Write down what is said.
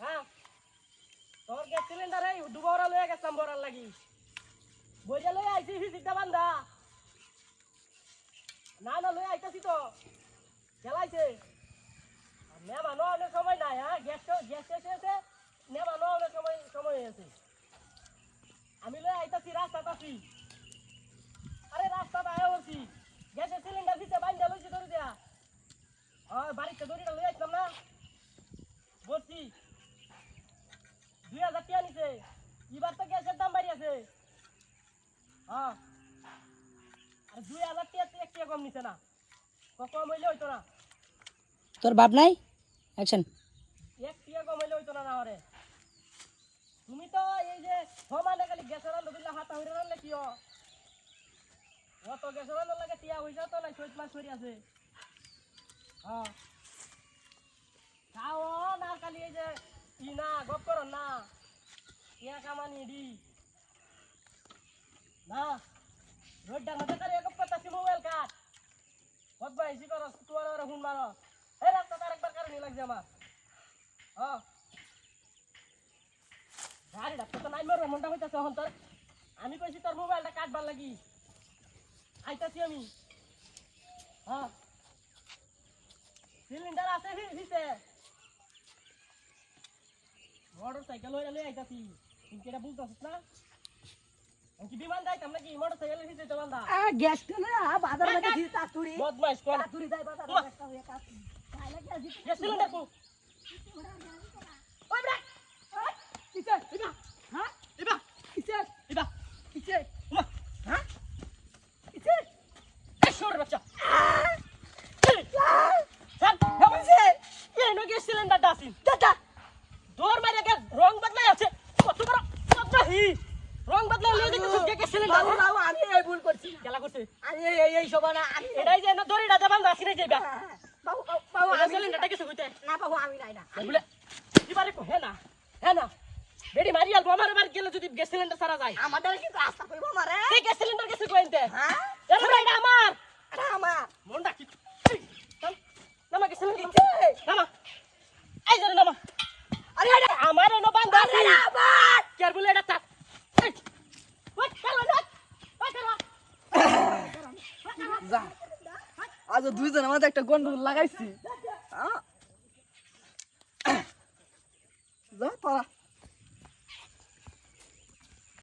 হ্যাঁ সিলিন্ডার এই লয়ে গেছিলাম বরার লাগি বইটা লয়ে আইছি ফিজিটা বান্ধা না না লয়ে আইতাছি তো চালাইছে নেবানো অনেক সময় নাই হ্যাঁ গ্যাস গ্যাস শেষ হয়েছে নেবানো অনেক সময় সময় হয়েছে আমি লয়ে আইতাছি রাস্তাটা আছি আরে রাস্তাটা আয়া বলছি গ্যাসের সিলিন্ডার দিতে বাইন্দা লইছি ধরে দেয়া হ্যাঁ বাড়িতে দড়িটা লই আসলাম না। বলছি দুই হাজার টাকা নিছে। এবার তো গ্যাসের দাম বাড়ি আছে। হ্যাঁ। আর দুই হাজার টাকা এক টাকা কম নিছে না। কম হইলে হইতো না। তোর বাপ নাই? অ্যাকশন এক টাকা কম হইলে হইতো না না হরে তুমি তো এই যে সমানে খালি গ্যাসের আলো দিলে হাতা হইরে রাখলে কি? অত গ্যাসের আলো লাগে টিয়া যাও তো না চৈত মাস হয়ে আছে। খাও, না খালি এই যে ই না, গপ করো না। টিয়া কামানি দি। না রোডটার মধ্যে গপ করতেছি মোবাইল কাট বদমাইশি করো তোমার ওরা হুন মারো। এই রাস্তাটা আরেকবার কারণে লাগছে আমার। হ্যাঁ। নাই মারো মনটা হইতাছে এখন তোর। আমি কইছি তোর মোবাইলটা কাটবার লাগি। আইতাছি আমি হ্যাঁ সিলিন্ডার আছে হি- হিসে মোটর সাইকেল হইলে লই আইতাছি। কিন্তু এটা বুঝতাছিস না? কি বিমান যাইতাম নাকি? মোটর সাইকেল হিসে তো বান্ধা গ্যাস না বাজার মধ্যে দিছি তাতুরি বদমাইশ কোন তাতুরি যাই বাজার। একটা হয়ে কাজ আজি সিলিন্ডার কো ওই ব্রেক কিসে ইবা! হ্যাঁ? ইবা! কিসে ইবা! কিসে উমা! হ্যাঁ? কিসে এই! শোর বাচ্চা স্যার ভাবছে এই নগে সিলিন্ডার দাসিন দাদা দৌড় মারে গে রং বদলাই আছে কত বড় কত রং বদলাই লই দিতে সুকে কে সিলিন্ডার বাবু বাবু আমি এই ভুল করছি। গেলা করছে। আমি এই এই এই না আমি এটাই যে না দড়িটা দেবান দাসি রে যাইবা হ্যাঁ, হ্যাঁ। বাবু বাবু, বাবু আমি সিলিন্ডারটা কিছু হইতে না বাবু আমি নাই না। বলে এবারে কো হে না হে না বেডি মারি আলবো আমার গেলে যদি গ্যাস সিলিন্ডার সারা যায়। আমাদের কিন্তু রাস্তা কইবো মারে। এই গ্যাস সিলিন্ডার কিছু কইতে হ্যাঁ। যা। আজ দুইজন আমাদের একটা গন্ডগোল লাগাইছি। যা তারা